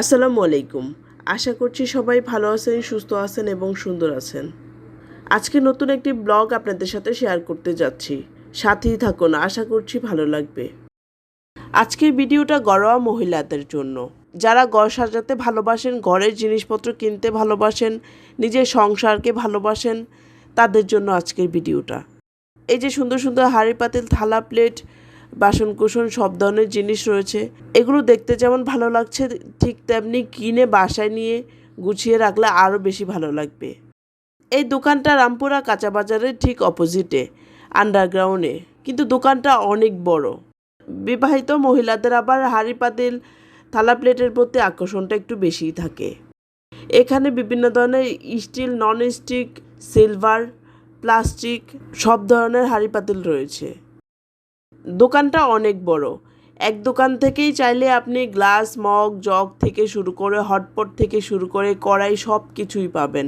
আসসালামু আলাইকুম। আশা করছি সবাই ভালো আছেন, সুস্থ আছেন এবং সুন্দর আছেন। আজকে নতুন একটি ব্লগ আপনাদের সাথে শেয়ার করতে যাচ্ছি। সাথেই থাকুন, আশা করছি ভালো লাগবে। আজকের ভিডিওটা ঘরোয়া মহিলাদের জন্য। যারা ঘর সাজাতে ভালোবাসেন, ঘরের জিনিসপত্র কিনতে ভালোবাসেন, নিজের সংসারকে ভালোবাসেন, তাদের জন্য আজকের ভিডিওটা। এই যে সুন্দর সুন্দর হাড়ি পাতিল, থালা প্লেট বাসনকুসন, সব ধরনের জিনিস রয়েছে। এগুলো দেখতে যেমন ভালো লাগছে, ঠিক তেমনি কিনে বাসায় নিয়ে গুছিয়ে রাখলে আরও বেশি ভালো লাগবে। এই দোকানটা রামপুরা কাঁচা বাজারের ঠিক অপোজিটে, আন্ডারগ্রাউন্ডে। কিন্তু দোকানটা অনেক বড়। বিবাহিত মহিলাদের আবার হাঁড়ি, পাতিল, থালা প্লেটের প্রতি আকর্ষণটা একটু বেশিই থাকে। এখানে বিভিন্ন ধরনের steel non stick silver, plastic, সব ধরনের হাঁড়ি, পাতিল রয়েছে। দোকানটা অনেক বড়। এক দোকান থেকেই চাইলে আপনি গ্লাস, মগ, জগ থেকে শুরু করে হটপট থেকে শুরু করে কড়াই সব কিছুই পাবেন।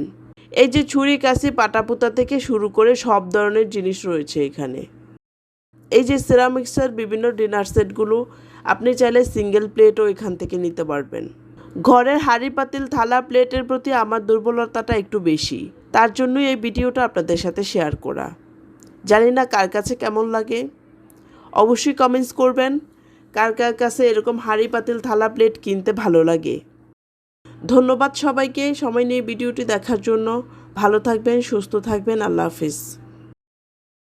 এই যে ছুরি, কাশি, পাটাপুতা থেকে শুরু করে সব ধরনের জিনিস রয়েছে এখানে। এই যে সিরামিক্সের বিভিন্ন ডিনার সেটগুলো আপনি চাইলে সিঙ্গেল প্লেটও এখান থেকে নিতে পারবেন। ঘরের হাঁড়ি, পাতিল, থালা প্লেটের প্রতি আমার দুর্বলতাটা একটু বেশি। তার জন্যই এই ভিডিওটা আপনাদের সাথে শেয়ার করা। জানি না কার কাছে কেমন লাগে। অবশ্যই কমেন্টস করবেন। কার কার কাছে এরকম হাঁড়ি পাতিল থালা প্লেট কিনতে ভালো লাগে। ধন্যবাদ সবাইকে। সময় নিয়ে ভিডিওটি দেখার জন্য। ভালো থাকবেন, সুস্থ থাকবেন। আল্লাহ হাফিজ।